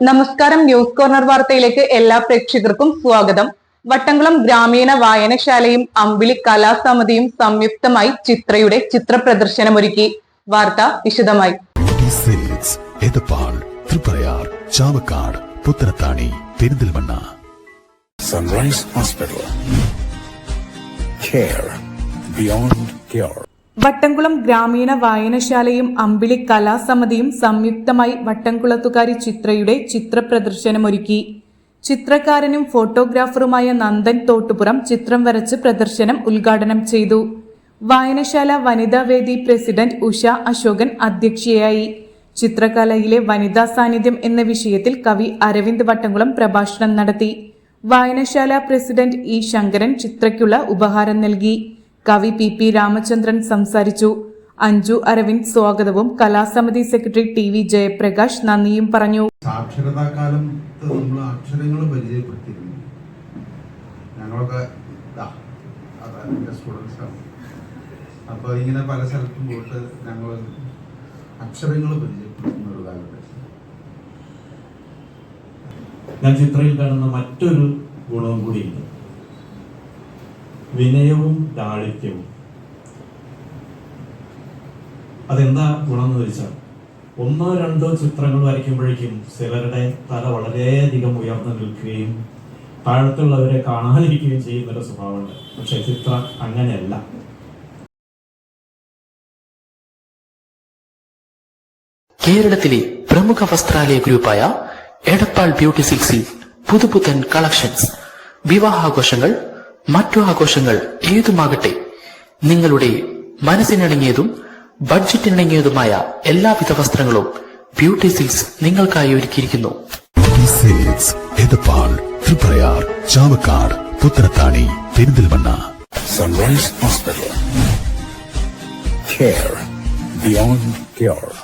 നമസ്കാരം news corner വാർത്തയിലേക്ക് എല്ലാ പ്രേക്ഷകർക്കും സ്വാഗതം. വട്ടംകുളം ഗ്രാമീണ വായനശാലയും അമ്പിളി കലാസമിതിയും സംയുക്തമായി ചിത്രയുടെ ചിത്ര പ്രദർശനമൊരുക്കി വാർത്ത വിശദമായി. Chavakkad Puthanathani Perinthalmanna sunrise hospital care beyond cure. Vattamkulam ഗ്രാമീണ വായനശാലയും അമ്പിളി കലാസമിതിയും സംയുക്തമായി വട്ടംകുളത്തുകാരി ചിത്രയുടെ ചിത്ര പ്രദർശനമൊരുക്കി ചിത്രകാരനും ഫോട്ടോഗ്രാഫറുമായ നന്ദൻ തോട്ടുപുറം ചിത്രം വരച്ച് പ്രദർശനം ഉദ്ഘാടനം ചെയ്തു. വായനശാല വനിതാവേദി പ്രസിഡന്റ് ഉഷ അശോകൻ അധ്യക്ഷയായി. ചിത്രകലയിലെ വനിതാ സാന്നിധ്യം എന്ന വിഷയത്തിൽ കവി അരവിന്ദ് വട്ടംകുളം പ്രഭാഷണം നടത്തി. വായനശാല പ്രസിഡന്റ് ഇ ശങ്കരൻ ചിത്രയ്ക്കുള്ള ഉപഹാരം നൽകി. കവി പി പി രാമചന്ദ്രൻ സംസാരിച്ചു. അഞ്ജു അരവിന്ദ് സ്വാഗതവും കലാസമിതി സെക്രട്ടറി ടി വി ജയപ്രകാശ് നന്ദിയും പറഞ്ഞു. സാക്ഷരതാ കാലത്ത് നമ്മൾ അക്ഷരങ്ങൾ പരിചയപ്പെടുത്തിയിരുന്നു. ഞങ്ങളൊക്കെ സ്റ്റുഡൻസാണ് അപ്പോൾ ഇങ്ങനെ പല സ്ഥലത്തും പോയിട്ട് ഞങ്ങൾ അക്ഷരങ്ങൾ പരിചയപ്പെടുത്തുന്ന ഒരു കാലഘട്ടം ഞാൻ ചിത്രയിൽ കാണുന്ന മറ്റൊരു ഗുണവും കൂടിയുണ്ട്. വിനയവും ലാളിത്യവും. അതെന്താ ഗുണം എന്ന് വെച്ചാൽ ഒന്നോ രണ്ടോ ചിത്രങ്ങൾ വരയ്ക്കുമ്പോഴേക്കും ചിലരുടെ തല വളരെയധികം ഉയർന്നു നിൽക്കുകയും താഴത്തുള്ളവരെ കാണാതിരിക്കുകയും ചെയ്യുന്ന ഒരു സ്വഭാവമുണ്ട്. പക്ഷെ ചിത്രം അങ്ങനെയല്ല. കേരളത്തിലെ പ്രമുഖ വസ്ത്രാലയ ഗ്രൂപ്പായ എടപ്പാൾ ബ്യൂട്ടി സിൽക്സിൽ പുതുപുത്തൻ കളക്ഷൻസ് വിവാഹാഘോഷങ്ങൾ മറ്റു ആഘോഷങ്ങൾ ഏതുമാകട്ടെ നിങ്ങളുടെ മനസ്സിനിണങ്ങിയതും ബഡ്ജറ്റിനിണങ്ങിയതുമായ എല്ലാവിധ വസ്ത്രങ്ങളും ബ്യൂട്ടി സിൽസ് നിങ്ങൾക്കായി ഒരുക്കിയിരിക്കുന്നു. Triprayar Chavakkad Puthanathani Perinthalmanna. Sunrise hospital care beyond cure.